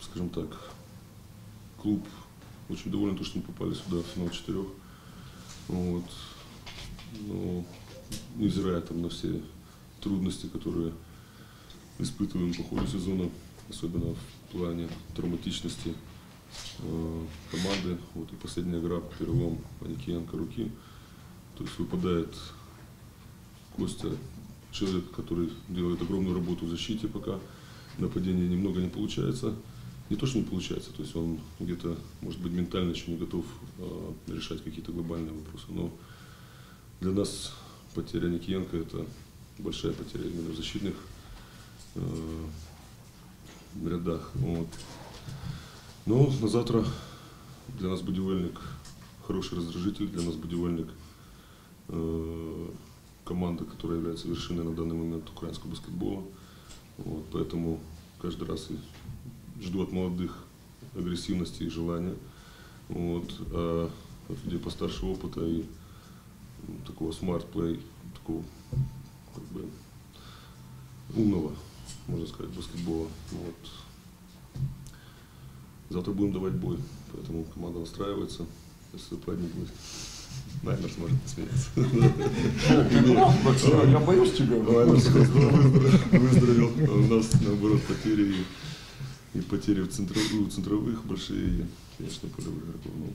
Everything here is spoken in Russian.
скажем так, клуб очень доволен, то, что мы попали сюда в финал четырех. Вот. Но невзирая там на все трудности, которые испытываем по ходу сезона, особенно в плане травматичности э, команды. Вот и последняя игра, перелом Аникиенко руки. То есть выпадает Костя, человек, который делает огромную работу в защите пока. Нападение немного не получается. Не то, что не получается, то есть он где-то, может быть, ментально еще не готов э, решать какие-то глобальные вопросы. Но для нас потеря Никиенко это большая потеря именно в защитных э, рядах. Вот. Но на завтра для нас будівельник хороший раздражитель, для нас будівельник э, команда, которая является вершиной на данный момент украинского баскетбола. Вот, поэтому каждый раз и жду от молодых агрессивности и желания. Вот, а от людей постарше опыта и м, такого смарт-плей, такого как бы умного, можно сказать, баскетбола. Вот. Завтра будем давать бой, поэтому команда настраивается. Если парень будет, наверное, сможет посмеяться. Я боюсь тебя. Выздоровел. А У нас, наоборот, потери и, потери в центровых, центровых большие, конечно, полевых игроков. Ну,